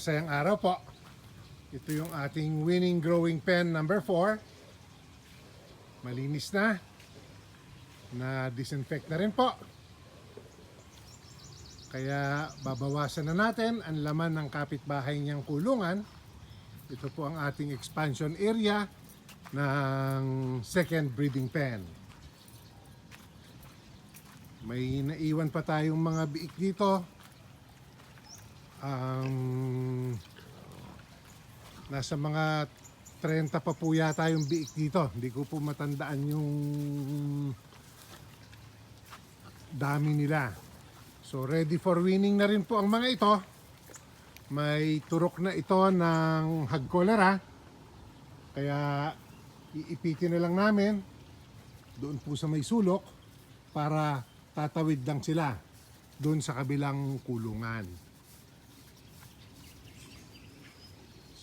masayang araw po. Ito yung ating winning growing pen number 4. Malinis na. Na disinfect na rin po. Kaya babawasan na natin ang laman ng kapitbahay niyang kulungan. Ito po ang ating expansion area ng second breeding pen. May naiwan pa tayong mga biik dito. Um, nasa mga 30 pa po yata yung biik dito. Hindi ko po matandaan yung dami nila. So ready for winning na rin po ang mga ito. May turok na ito ng hag cholera. Kaya iipitin na lang namin doon po sa may sulok para tatawid lang sila doon sa kabilang kulungan.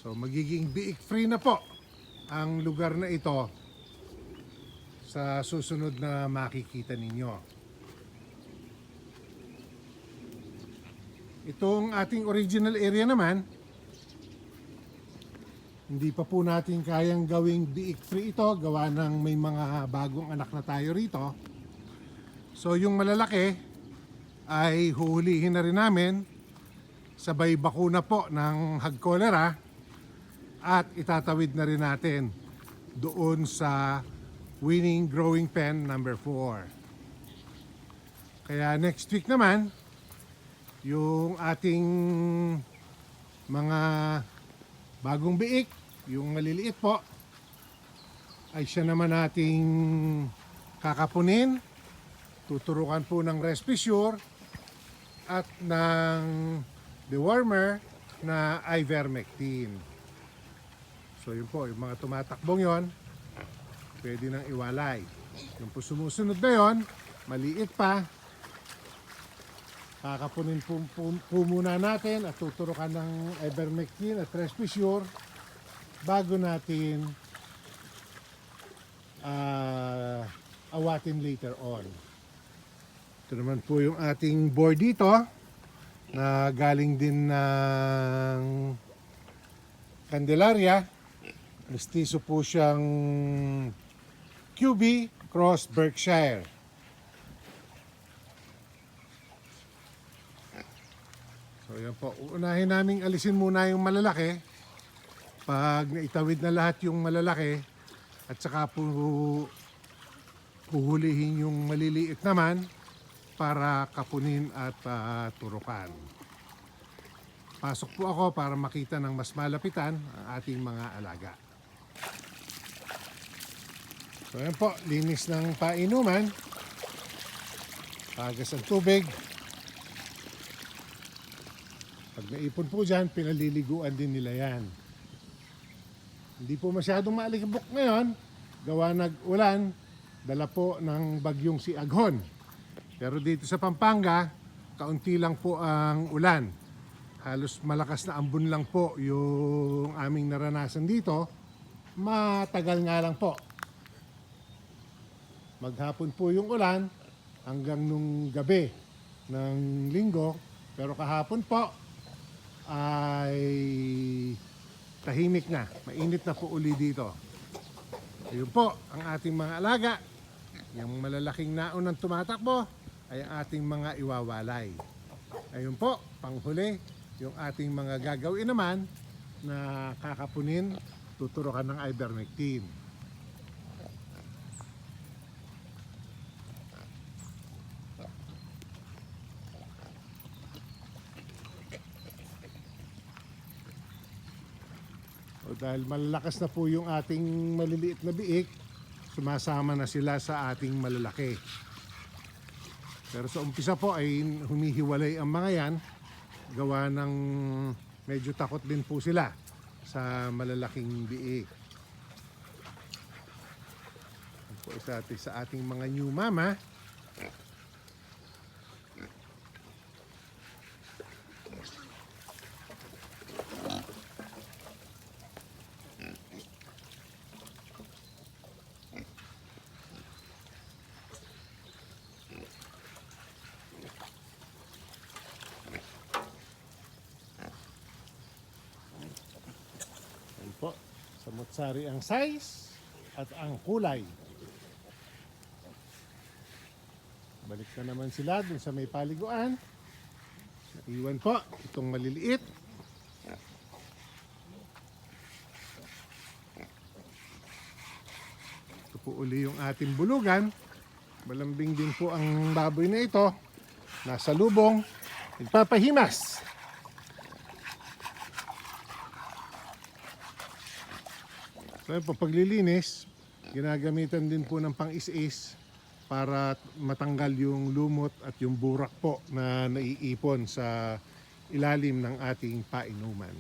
So magiging biik free na po ang lugar na ito sa susunod na makikita ninyo. Itong ating original area naman, hindi pa po natin kayang gawing biik free ito gawa ng may mga bagong anak na tayo rito. So yung malalaki ay huhulihin na rin namin sabay bakuna po ng hag cholera at itatawid na rin natin doon sa winning growing pen number 4. Kaya next week naman, yung ating mga bagong biik, yung maliliit po, ay siya naman nating kakapunin, tuturukan po ng Respisure at ng dewormer na ivermectin. So yun po, yung mga tumatakbong yon, pwede nang iwalay. Yung po sumusunod na yon, maliit pa, kakapunin po, po, po muna natin at tuturukan ng ivermectin at Respisure bago natin ah, awatin later on. Ito naman po yung ating board dito na galing din ng Candelaria. Mestizo po siyang QB Cross Berkshire. So yan po, unahin namin alisin muna yung malalaki. Pag naitawid na lahat yung malalaki, at saka po huhulihin yung maliliit naman para kapunin at ah, turukan. Pasok po ako para makita ng mas malapitan ang ating mga alaga. So yan po, linis ng painuman. Pagas ang tubig. Pag naipon po dyan, pinaliliguan din nila yan. Hindi po masyadong maalikabok ngayon. Gawa nag-ulan, dala po ng bagyong si Aghon. Pero dito sa Pampanga, kaunti lang po ang ulan. Halos malakas na ambon lang po yung aming naranasan dito. Matagal nga lang po. Maghapon po yung ulan hanggang nung gabi ng linggo. Pero kahapon po ay tahimik na. Mainit na po uli dito. Ayun po, ang ating mga alaga. Yung malalaking naon ng tumatakbo ay ang ating mga iwawalay. Ayun po, panghuli, yung ating mga gagawin naman na kakapunin, tuturukan ng ivermectin. O dahil malalakas na po yung ating maliliit na biik, sumasama na sila sa ating malalaki. Pero sa umpisa po ay humihiwalay ang mga yan, gawa ng medyo takot din po sila sa malalaking biik. Po isa ating- sa ating mga new mama. Samot-sari ang size at ang kulay. Balik na naman sila dun sa may paliguan. Iwan po itong maliliit. Ito po uli yung ating bulugan. Malambing din po ang baboy na ito. Nasa lubong. Nagpapahimas. So paglilinis, ginagamitan din po ng pang-is-is para matanggal yung lumot at yung burak po na naiipon sa ilalim ng ating painuman.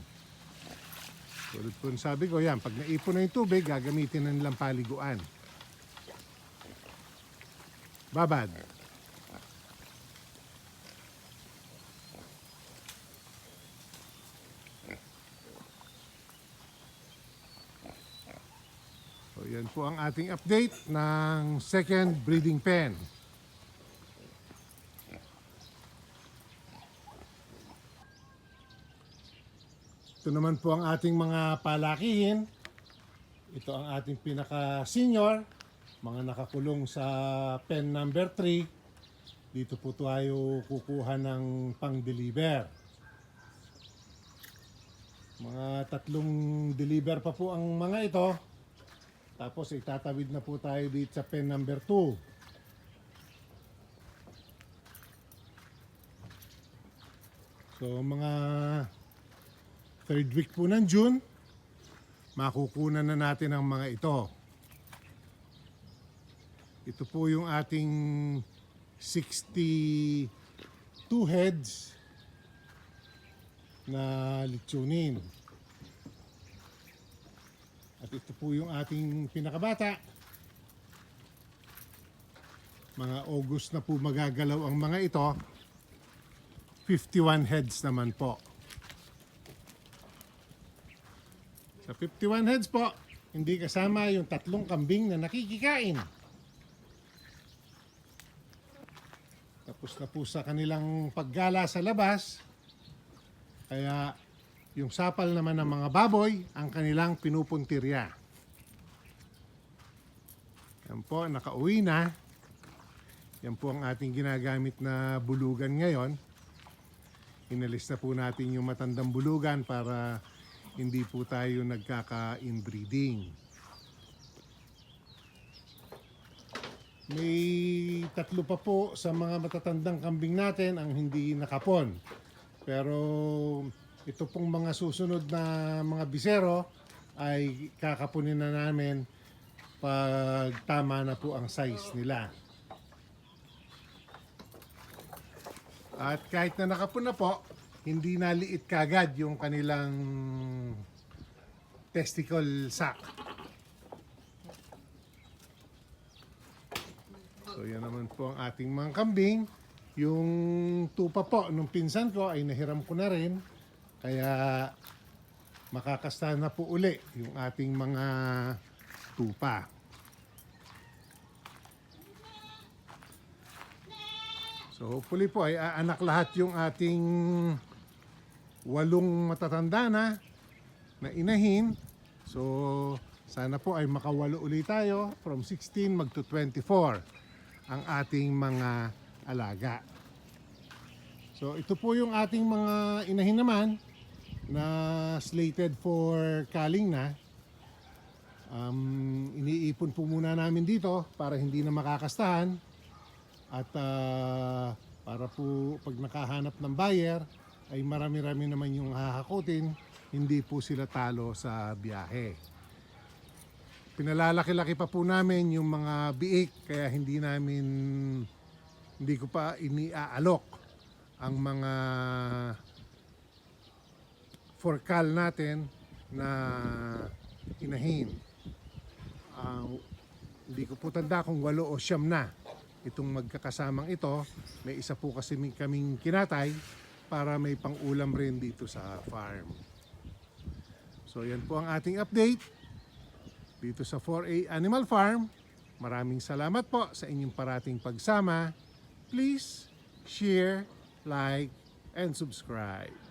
Tulad po sabi ko, yan, pag naipon na yung tubig, gagamitin na nilang paliguan. Babad. So yan po ang ating update ng second breeding pen. Ito naman po ang ating mga palakihin. Ito ang ating pinaka-senior, mga nakakulong sa pen number 3. Dito po tayo kukuha ng pang-deliver. Mga tatlong deliver pa po ang mga ito. Tapos itatawid na po tayo dito sa pen number 2. So mga third week po ng June, makukunan na natin ang mga ito. Ito po yung ating 62 heads na litsunin. At ito po yung ating pinakabata. Mga August na po magagalaw ang mga ito. 51 heads naman po. Sa 51 heads po, hindi kasama yung tatlong kambing na nakikikain. Tapos na po sa kanilang paggala sa labas. Kaya yung sapal naman ng mga baboy, ang kanilang pinupuntirya. Yan po, nakauwi na. Yan po ang ating ginagamit na bulugan ngayon. Inalis na po natin yung matandang bulugan para hindi po tayo nagkaka-inbreeding. May tatlo pa po sa mga matatandang kambing natin ang hindi nakapon. Pero ito pong mga susunod na mga bisero ay kakapunin na namin pag tama na po ang size nila. At kahit na nakapon na po, hindi naliit kagad yung kanilang testicle sac. So yan naman po ang ating mga kambing. Yung tupa po nung pinsan ko ay nahiram ko na rin. Kaya makakasta na po uli yung ating mga tupa. So hopefully po ay aanak lahat yung ating walong matatanda na na inahin. So sana po ay makawalo ulit tayo from 16 mag to 24 ang ating mga alaga. So ito po yung ating mga inahin naman na slated for calling na. Um, iniipon po muna namin dito para hindi na makakastahan at ah, para po pag nakahanap ng buyer ay marami-rami naman yung hahakutin, hindi po sila talo sa biyahe. Pinalalaki-laki pa po namin yung mga biik kaya hindi namin hindi ko pa iniaalok ang mga forkal natin na inahin. Ah, hindi ko po tanda kung walo o siyam na itong magkakasamang ito. May isa po kasi mi- kaming kinatay para may pang-ulam rin dito sa farm. So yan po ang ating update dito sa 4A Animal Farm. Maraming salamat po sa inyong parating pagsama. Please share, like, and subscribe.